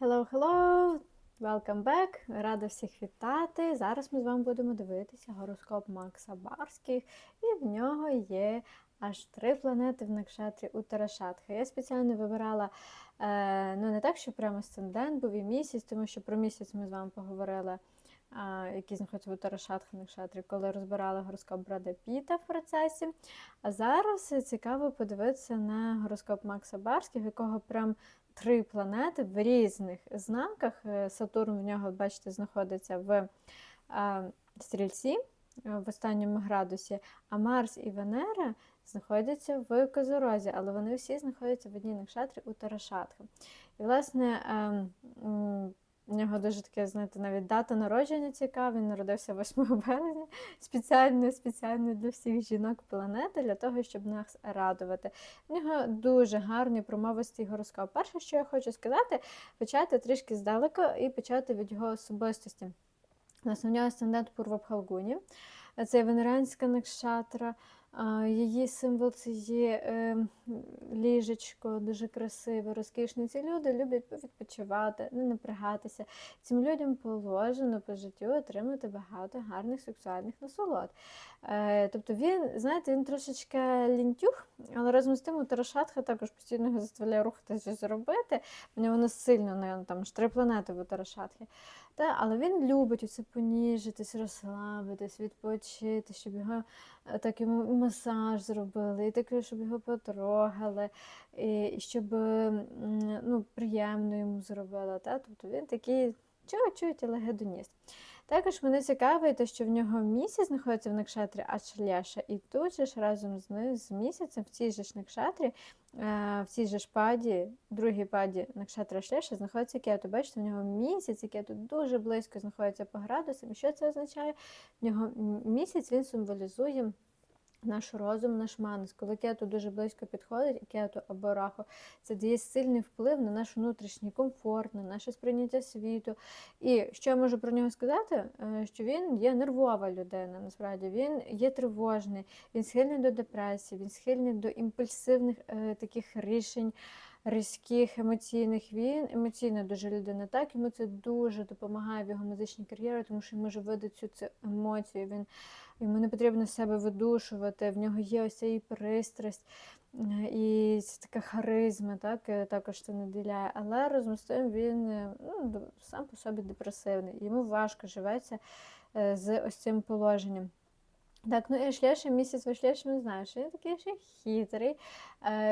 Hello, hello! Welcome back! Рада всіх вітати. Зараз ми з вами будемо дивитися гороскоп Макса Барських, і в нього є аж три планети в накшатрі Утарашатха. Я спеціально вибирала е, ну не так, що прямо асцендент був і місяць, тому що про місяць ми з вами поговорили, який знаходиться в Утарашатха накшатрі, коли розбирали гороскоп Брада Піта в процесі. А зараз цікаво подивитися на гороскоп Макса Барських, якого прям три планети в різних знаках. Е, Сатурн в нього, бачите, знаходиться в е, стрільці е, в останньому градусі, а Марс і Венера знаходяться в Козорозі, але вони всі знаходяться в одній накшатрі у Тарашатхи. І, власне, в нього дуже таке, знаєте, навіть дата народження цікава. Він народився 8 березня, спеціально, спеціально для всіх жінок планети, для того, щоб нас радувати. В нього дуже гарний промовистий гороскоп. Перше, що я хочу сказати, почати трішки здалеку і почати від його особистості. Власне, у нього асцендент Пурва Пхалгуні. Це венеранська накшатра. Її символ це є е, ліжечко, дуже красиве, розкішне. Ці люди люблять відпочивати, не напрягатися. Цим людям положено по життю отримати багато гарних сексуальних насолод. Е, тобто він, знаєте, він трошечки лінтюх, але разом з тим у Тарашатха також постійно його заставляє рухатися щось зробити. В нього воно сильно не там ж три планети в Тарашатхі. Та, але він любить оце поніжитись, розслабитись, відпочити, щоб його е, так йому масаж зробили, і таке, щоб його потрогали, і, щоб ну, приємно йому зробили. Та? Тобто він такий чуть-чуть, але гедоніст. Також мене цікавить, те, що в нього місяць знаходиться в накшатрі Ачлеша, і тут же ж разом з з місяцем в цій же ж накшатрі, е, в цій же ж паді, другій паді накшатра Шляша, знаходиться кету. Бачите, в нього місяць, і кету дуже близько знаходиться по градусам. І що це означає? В нього місяць він символізує. Наш розум, наш манус. Коли кету дуже близько підходить, кету або раху, це дає сильний вплив на наш внутрішній комфорт, на наше сприйняття світу. І що я можу про нього сказати? Е, Що він є нервова людина, насправді він є тривожний, він схильний до депресії, він схильний до імпульсивних е, таких рішень. Різких емоційних він емоційна дуже людина. Так йому це дуже допомагає в його музичній кар'єрі, тому що він може видати цю цю емоцію. Він йому не потрібно себе видушувати. В нього є ось ця і пристрасть, е, і ця така харизма, так е, також це наділяє. Але разом з тим він е, ну, сам по собі депресивний. Йому важко живеться з ось цим положенням. Так, ну і Шлєша, місяць Шлєша, ми знаємо, що він такий ще хитрий,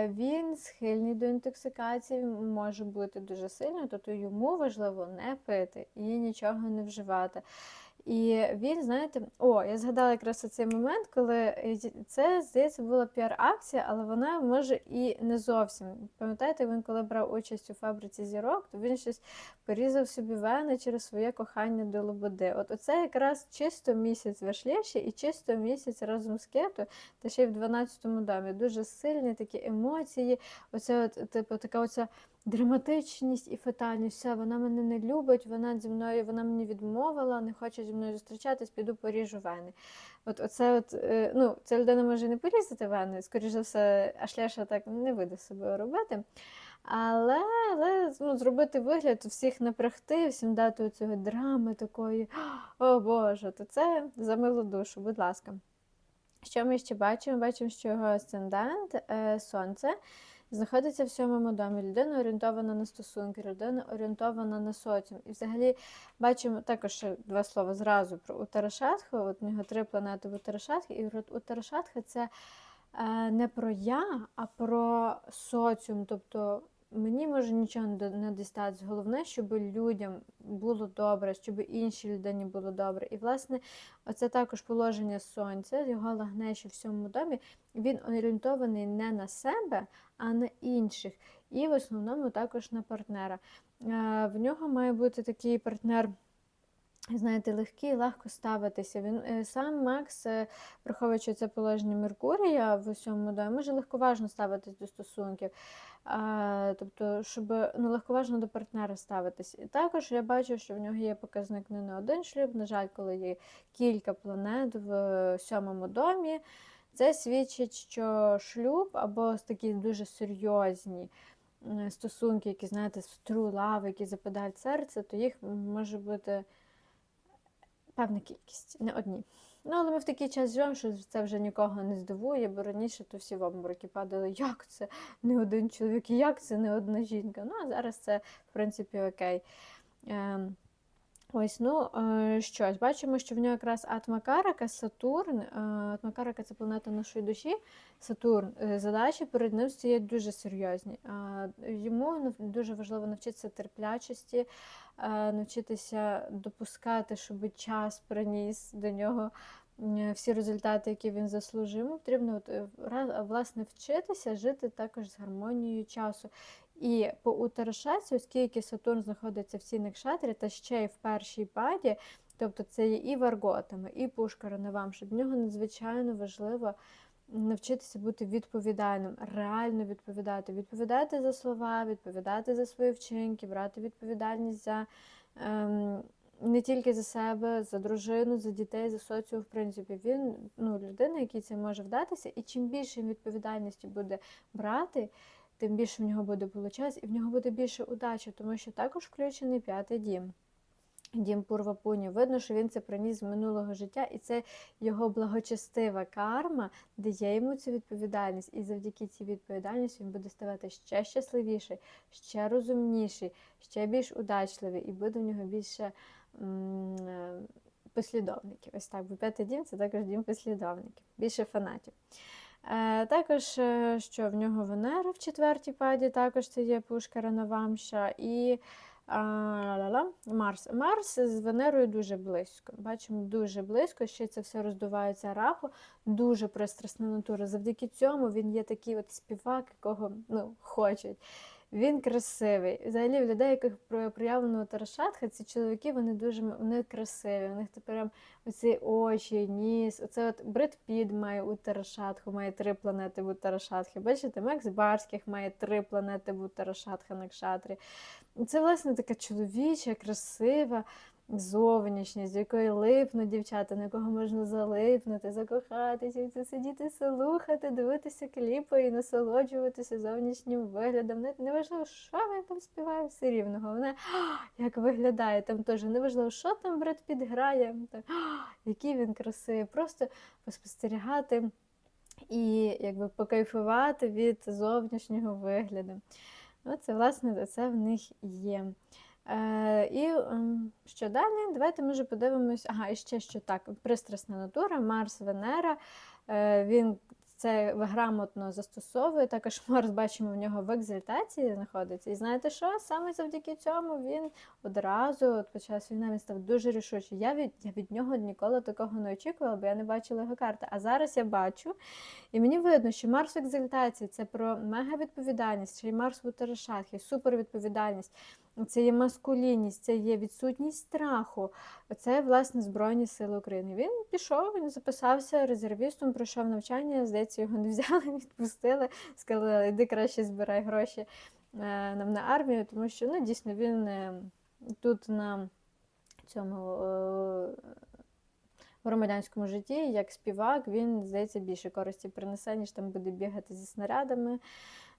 він схильний до інтоксикації, може бути дуже сильно, тобто йому важливо не пити і нічого не вживати. І він, знаєте, о, я згадала якраз цей момент, коли е, це, здається, була піар-акція, але вона може і не зовсім. Пам'ятаєте, він коли брав участь у фабриці зірок, то він щось порізав собі вени через своє кохання до Лободи. От оце якраз чисто місяць Вешлєші і чисто місяць разом з кету, та ще й в 12-му домі. Дуже сильні такі емоції, оце от, типу, така оця драматичність і фатальність. Все, вона мене не любить, вона зі мною, вона мені відмовила, не хоче зі мною зустрічатись, піду поріжу вени. От оце от, е, ну, ця людина може не порізати вени, скоріш за все, Ашляша так не вийде собою робити. Але, але ну, зробити вигляд, всіх напрягти, всім дати цього драми такої, о Боже, то це за милу душу, будь ласка. Що ми ще бачимо? Бачимо, що його асцендент, е, сонце, знаходиться в сьомому домі. Людина орієнтована на стосунки, людина орієнтована на соціум. І взагалі бачимо також ще два слова зразу про Утарашатху. От у нього три планети в Утарашатхі, і Утарашатха це е, не про я, а про соціум. Тобто мені може нічого не дістатися. Головне, щоб людям було добре, щоб іншій людині було добре. І, власне, оце також положення сонця, його лагнеші в сьомому домі, він орієнтований не на себе, а на інших. І в основному також на партнера. Е, В нього має бути такий партнер. Знаєте, легкий, легко ставитися. Він е, сам Макс, е, враховуючи це положення Меркурія в усьому домі, може легковажно ставитись до стосунків. Тобто, щоб ну, легковажно до партнера ставитись. І також я бачу, що в нього є показник не на один шлюб. На жаль, коли є кілька планет в е, сьомому домі, це свідчить, що шлюб або такі дуже серйозні стосунки, які, знаєте, стру лави, які западають в серце, то їх може бути певна кількість, не одні. Ну, але ми в такий час живемо, що це вже нікого не здивує, бо раніше то всі в обмороки падали. Як це не один чоловік, як це не одна жінка? Ну, а зараз це, в принципі, окей. Ем, Ось, ну е, щось. Бачимо, що в нього якраз Атмакарака, Сатурн. е, Атмакарака це планета нашої душі. Сатурн. е, Задачі перед ним стоять дуже серйозні. Йому дуже важливо навчитися терплячості, навчитися допускати, щоб час приніс до нього всі результати, які він заслужив. Потрібно от, власне вчитися жити також з гармонією часу. І по Утарашаці, оскільки Сатурн знаходиться в цій некшатрі, та ще й в першій паді, тобто це є і варготами, і пушкаранавам, щоб в нього надзвичайно важливо навчитися бути відповідальним, реально відповідати, відповідати за слова, відповідати за свої вчинки, брати відповідальність за ем, не тільки за себе, за дружину, за дітей, за соціум, в принципі. Він ну, людина, якій це може вдатися, і чим більше відповідальності буде брати, тим більше в нього буде получатися, і в нього буде більше удачі, тому що також включений п'ятий дім. Дім Пурвапуні. Видно, що він це приніс з минулого життя, і це його благочестива карма дає йому цю відповідальність. І завдяки цій відповідальності він буде ставати ще щасливіший, ще розумніший, ще більш удачливий, і буде в нього більше м, е, послідовників. Ось так, бо п'ятий дім це також дім послідовників, більше фанатів. Е, також, е, що в нього Венера в четвертій паді, також це є Пушкара Навамша і а, Марс. Марс з Венерою дуже близько. Бачимо, дуже близько, ще це все роздувається раху, дуже пристрасна натура. Завдяки цьому він є такий от співак, якого ну, хочуть. Він красивий. Взагалі, в людей, яких про- проявлено Тарашатха, ці чоловіки вони дуже вони красиві. У них тепер оці очі, ніс. Оце от Бред Під має у Тарашатху, має три планети в Тарашатхі. Бачите, Макс Барських має три планети в Тарашатха на кшатрі. Це, власне, така чоловіча, красива зовнішність, з якої липнуть дівчата, на якого можна залипнути, закохатися, це сидіти, слухати, дивитися кліпи і насолоджуватися зовнішнім виглядом. Не- Неважливо, що він там співає, все рівно. Головне, як виглядає там теж. Неважливо, що там Бред Піт грає, так, який він красивий. Просто поспостерігати і якби покайфувати від зовнішнього вигляду. Оце, власне, це в них є. Е, і ем, що далі? Давайте ми вже подивимось. Ага, і ще що так, пристрасна натура, Марс, Венера. Е, він це грамотно застосовує. Також Марс, бачимо, в нього в екзальтації знаходиться. І знаєте що? Саме завдяки цьому він одразу от під час війни він став дуже рішучий. Я від, я від нього ніколи такого не очікувала, бо я не бачила його карти. А зараз я бачу, і мені видно, що Марс в екзальтації це про мегавідповідальність, ще й Марс в Утарашахі, супервідповідальність. Це є маскулінність, це є відсутність страху. Це, власне, Збройні Сили України. Він пішов, він записався резервістом, пройшов навчання, здається, його не взяли, відпустили, сказали, йди краще збирай гроші е, нам на армію, тому що ну, дійсно він е, тут на цьому е, громадянському житті, як співак, він, здається, більше користі принесе, ніж там буде бігати зі снарядами.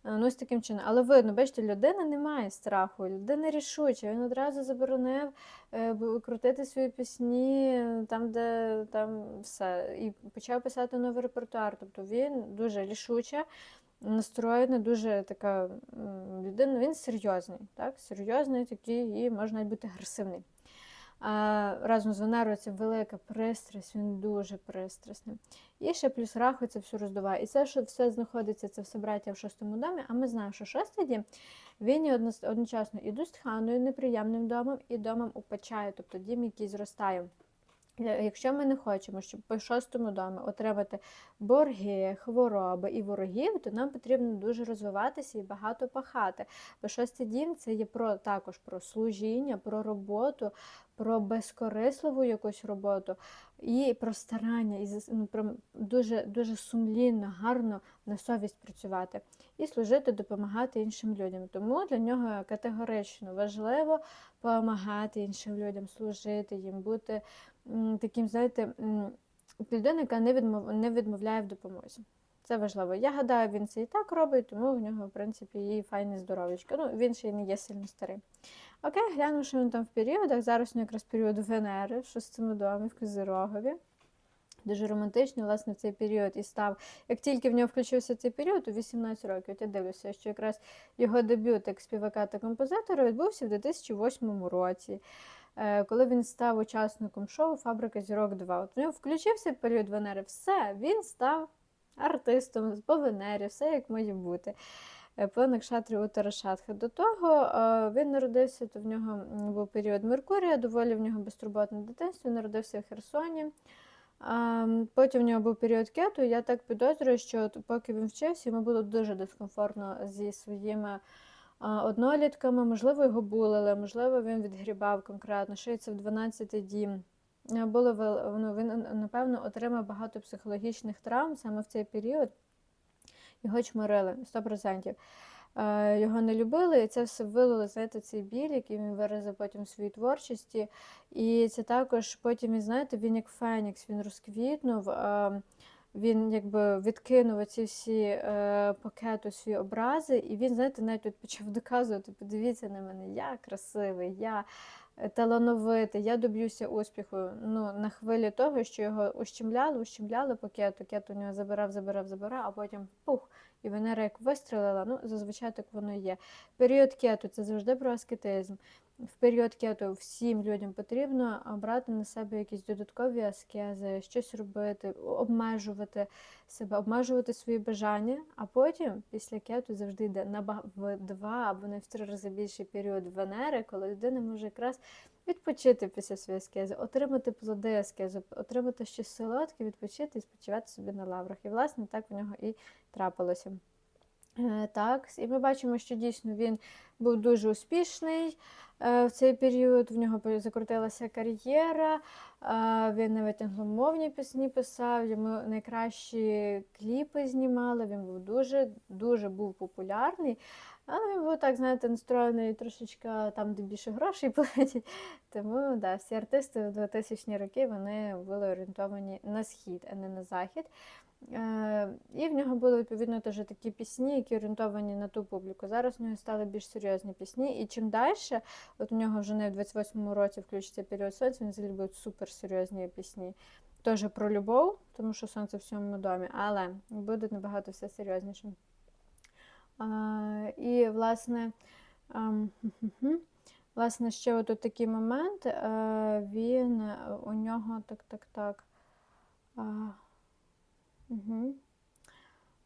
Е, Ну, ось таким чином. Але видно, бачите, людина не має страху, людина рішуча. Він одразу заборонив е, крутити свої пісні е, там, де там все. І почав писати новий репертуар. Тобто він дуже рішуча, настроєна, дуже така людина. Він серйозний, так? серйозний такий і можна бути агресивний. Разом з Венерою це велика пристрасть, він дуже пристрасний. І ще плюс раху це все роздуває. І це, що все знаходиться, це все браття в шостому домі, а ми знаємо, що шостий дім, він одночасно і дустханою, неприємним домом, і домом упачає, тобто дім, який зростає. Е, Якщо ми не хочемо, щоб по шостому домі отримати борги, хвороби і ворогів, то нам потрібно дуже розвиватися і багато пахати. Бо шостий дім це є про також про служіння, про роботу, про безкорисливу якусь роботу і про старання, і ну, про дуже, дуже сумлінно, гарно на совість працювати і служити, допомагати іншим людям. Тому для нього категорично важливо допомагати іншим людям, служити їм, бути таким, знаєте, людина, яка не, відмов, не відмовляє в допомозі. Це важливо. Я гадаю, він це і так робить, тому в нього, в принципі, і файне здоров'ячко. Ну, він ще й не є сильно старий. Окей, гляну, що він там в періодах. Зараз у нього якраз період Венери в шостому домі, в Козирогові. Дуже романтичний, власне, в цей період і став. Як тільки в нього включився цей період, у 18 років, от я дивлюся, що якраз його дебют як співака та композитора відбувся в 2008 році, коли він став учасником шоу Фабрика зірок 2. От у нього включився період Венери, все, він став артистом по Венері, все як має бути. Е, По Накшатрі Утарашатха. До того е, він народився, то в нього був період Меркурія, доволі в нього безтурботне дитинство, він народився в Херсоні. Потім в нього був період кету, я так підозрюю, що поки він вчився, йому було дуже дискомфортно зі своїми однолітками, можливо, його булили, можливо, він відгрібав конкретно, шиється в 12-й дім. Е, Було, ну, він, напевно, отримав багато психологічних травм саме в цей період. Його чморили 100%. Е, Його не любили, і це все вилило, знаєте, цей біль, який він виразив потім в своїй творчості. І це також потім, знаєте, він як Фенікс, він розквітнув, е, він якби відкинув ці всі е, пакету свої образи, і він, знаєте, навіть от почав доказувати, подивіться на мене, я красивий, я е, талановитий, я доб'юся успіху. Ну, на хвилі того, що його ущемляли, ущемляли пакету, кет у нього забирав, забирав, забирав, а потім пух, і Венера як вистрелила, ну, зазвичай так воно є. Період кету це завжди про аскетизм. В період кету всім людям потрібно брати на себе якісь додаткові аскези, щось робити, обмежувати себе, обмежувати свої бажання, а потім після кету завжди йде на в два або навіть в три рази більший період Венери, коли людина може якраз відпочити після своєї аскези, отримати плоди аскези, отримати щось солодке, відпочити і спочивати собі на лаврах. І, власне, так в нього і трапилося. Е, Так, і ми бачимо, що дійсно він був дуже успішний в цей період. В нього закрутилася кар'єра, е, він навіть англомовні пісні писав, йому найкращі кліпи знімали. Він був дуже дуже був популярний. Але він був так, знаєте, настроєний трошечки там, де більше грошей платять. Тому да, всі артисти в 2000-ні роки вони були орієнтовані на схід, а не на захід. Е, І в нього були відповідно теж такі пісні, які орієнтовані на ту публіку. Зараз в нього стали більш серйозні пісні. І чим далі, от у нього вже не в 28-му році включиться період сонця, він взагалі будуть суперсерйозні пісні. Теж про любов, тому що сонце в сьомому домі, але буде набагато все серйозніше. І, власне, власне, ще от такий момент. е, Він у нього так, так, так. А, Угу.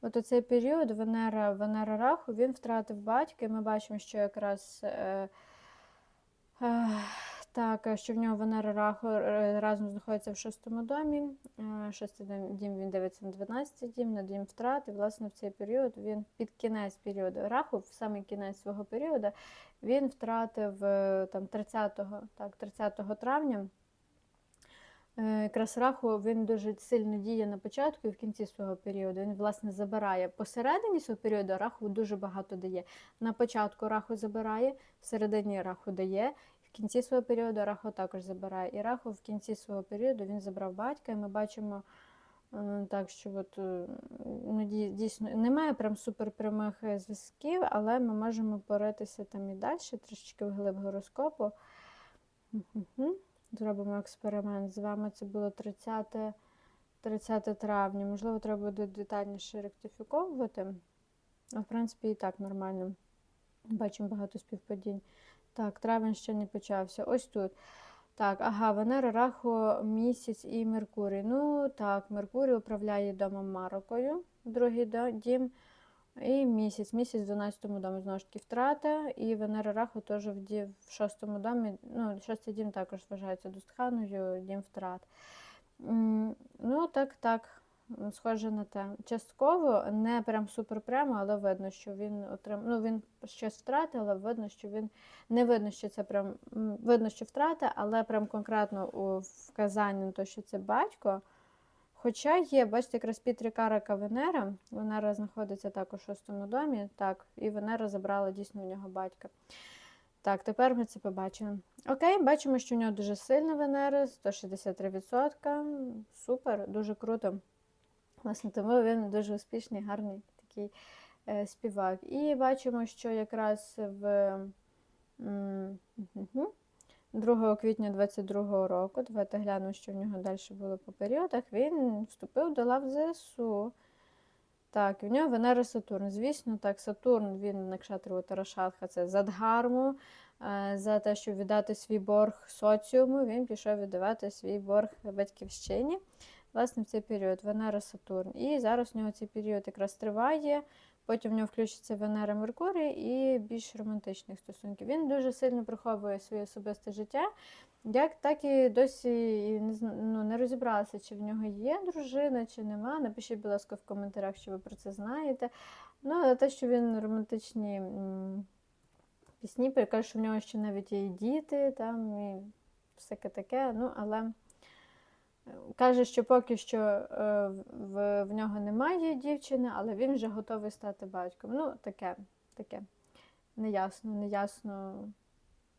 От цей період Венера, Венера Раху, він втратив батька, і ми бачимо, що якраз е, е, так, що в нього Венера Раху е, разом знаходиться в шостому домі. Е, Шостий дім він дивиться на 12 дім, на дім втрат. І, власне, в цей період він під кінець періоду Раху, в самий кінець свого періоду, він втратив е, там 30, так, 30 травня. Е, Якраз раху він дуже сильно діє на початку і в кінці свого періоду. Він, власне, забирає посередині свого періоду раху дуже багато дає. На початку раху забирає, всередині раху дає, в кінці свого періоду раху також забирає. І раху в кінці свого періоду він забрав батька, і ми бачимо. е, Так, що от, е, ну, дійсно немає прям суперпрямих зв'язків, але ми можемо поритися там і далі, трішечки вглиб гороскопу. Зробимо експеримент. З вами це було 30, 30 травня. Можливо, треба буде детальніше ректифіковувати. А в принципі, і так нормально. Бачимо багато співпадінь. Так, травень ще не почався. Ось тут. Так, ага, Венера, Раху, місяць і Меркурій. Ну так, Меркурій управляє домом Марокою, другий дім. І місяць. Місяць в 12 му домі знову ж таки втрата. І Венера Раху теж в, шостому домі. Ну, шостий дім також вважається Дустханою, дім втрат. Ну, так, так, схоже на те. Частково, не прям супер прямо, але видно, що він отрим... ну, він щось втратив, але видно, що він не видно, що це прям видно, що втрата, але прям конкретно у вказанні на те, що це батько. Хоча є, бачите, якраз Карака Венера. Венера знаходиться також у шостому домі. Так, і Венера забрала дійсно у нього батька. Так, тепер ми це побачимо. Окей, бачимо, що у нього дуже сильна Венера, 163%. Супер, дуже круто. Власне, тому він дуже успішний, гарний такий е, співак. І бачимо, що якраз в мгм, 2 квітня 22 року, давайте глянемо, що в нього далі було по періодах, він вступив до лав ЗСУ. Так, і в нього Венера Сатурн. Звісно, так, Сатурн, він накшатрив Тарашатха, це за дгарму, е, за те, щоб віддати свій борг соціуму, він пішов віддавати свій борг батьківщині. Власне, в цей період Венера Сатурн. І зараз у нього цей період якраз триває. Потім в нього включиться Венера Меркурій і більш романтичних стосунків. Він дуже сильно приховує своє особисте життя. Як так і досі ну, не розібралася, чи в нього є дружина, чи нема. Напишіть, будь ласка, в коментарях, що ви про це знаєте. Ну, але те, що він романтичні пісні, каже, що в нього ще навіть є діти, там, і всяке таке. Ну, але каже, що поки що е, в, в нього немає дівчини, але він вже готовий стати батьком. Ну, таке, таке. Неясно, неясно.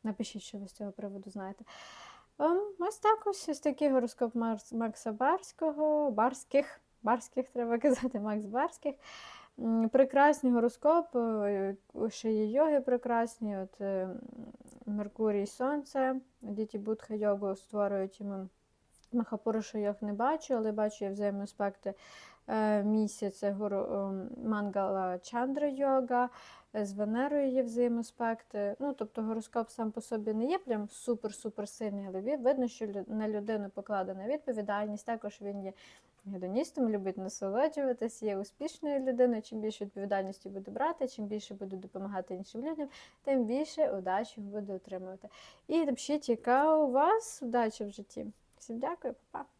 Напишіть, що ви з цього приводу знаєте. Ем, Ось так ось ось такий гороскоп Марс- Макса Барського, Барських, Барських треба казати, Макс Барських. Прекрасний гороскоп, е, ще є йоги прекрасні. От е, Меркурій Сонце, Діті Будха йогу створюють. Махапурушу йог не бачу, але бачу я е, місяця гуру, ем, Мангала Чандра йога, е, з Венерою є взаємоаспекти. Ну, тобто гороскоп сам по собі не є прям супер-супер сильний, але видно, що на людину покладена відповідальність. Також він є гедоністом, любить насолоджуватись, є успішною людиною. Чим більше відповідальності буде брати, чим більше буде допомагати іншим людям, тим більше удачі буде отримувати. І напишіть, яка у вас удача в житті. Всім дякую, па-па!